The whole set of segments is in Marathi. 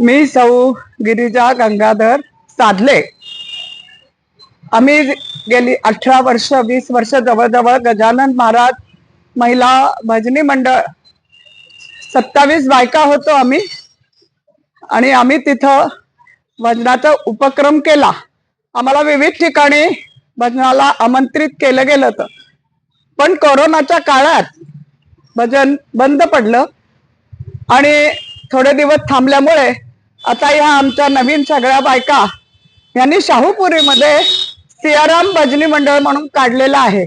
मी सौ गिरिजा गंगाधर साधले. आम्ही गेली अठरा वर्ष वीस वर्ष जवळजवळ गजानन महाराज महिला भजनी मंडळ सत्तावीस बायका होतो आम्ही. आणि आम्ही तिथं भजनाचा उपक्रम केला. आम्हाला विविध ठिकाणी भजनाला आमंत्रित केलं गेलं होतं. पण कोरोनाच्या काळात भजन बंद पडलं. आणि थोडे दिवस थांबल्यामुळे आता ह्या आमच्या नवीन सगळ्या बायका यांनी शाहूपुरीमध्ये सियाराम भजनी मंडळ म्हणून काढलेलं आहे.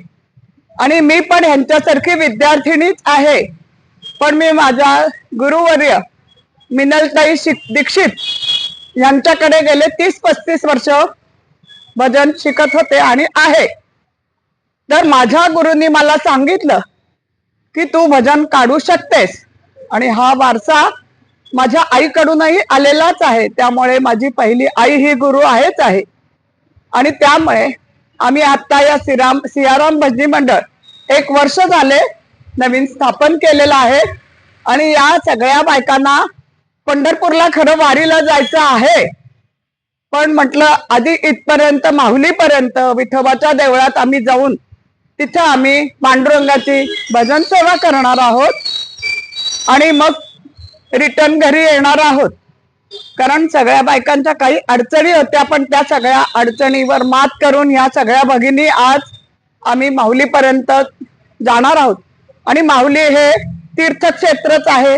आणि मी पण ह्यांच्यासारखी विद्यार्थिनीच आहे. पण मी माझ्या गुरुवर्य मिनलताई शिक दीक्षित यांच्याकडे गेले तीस पस्तीस वर्ष भजन शिकत होते आणि आहे. तर माझ्या गुरुंनी मला सांगितलं की तू भजन काढू शकतेस. आणि हा वारसा माझ्या आईकडूनही आलेलाच आहे. त्यामुळे माझी पहिली आई ही गुरु आहेच आहे. आणि त्यामुळे आम्ही आता या सिराम सियाराम भजनी मंडळ एक वर्ष झाले नवीन स्थापन केलेलं आहे. आणि या सगळ्या बायकांना पंढरपूरला खरं वारीला जायचं आहे. पण म्हटलं आधी इथपर्यंत माहुलीपर्यंत विठोबाच्या देवळात आम्ही जाऊन तिथं आम्ही पांडुरंगाची भजन सेवा करणार आहोत. आणि मग रिटर्न घरी येणार आहोत. कारण सगळ्या बायकांच्या काही अडचणी होत्या पण त्या सगळ्या अडचणीवर मात करून या सगळ्या भगिनी आज आम्ही माहुलीपर्यंत जाणार आहोत. आणि माहुली हे तीर्थक्षेत्रच आहे.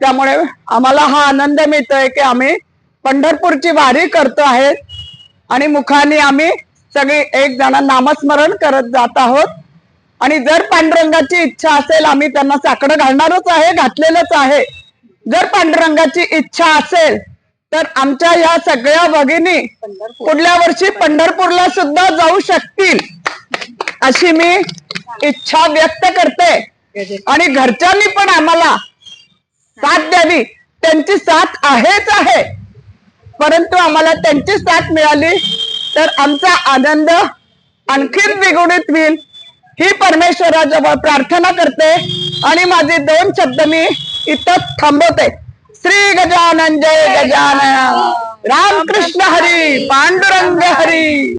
त्यामुळे आम्हाला हा आनंद मिळतोय की आम्ही पंढरपूरची वारी करतो आहे. आणि मुखाने आम्ही सगळी एक जण नामस्मरण करत जात आहोत. आणि जर पांडुरंगाची इच्छा असेल आम्ही त्यांना साकडं घालणारच आहे घातलेलंच आहे. जर पांडुरंगाची इच्छा असेल तर आमच्या या सगळ्या भगिनी पुढल्या वर्षी पंढरपूरला सुद्धा जाऊ शकतील अशी मी इच्छा व्यक्त करते. आणि घरच्यांनी पण आम्हाला साथ द्यावी. त्यांची साथ आहेच आहे. परंतु आम्हाला त्यांची साथ मिळाली तर आमचा आनंद आणखीन द्विगुणित होईल. ही परमेश्वराजवळ प्रार्थना करते. आणि माझे दोन शब्द मी इथं थांबवते. श्री गजानन जय गजानन. रामकृष्ण हरी. पांडुरंग हरी.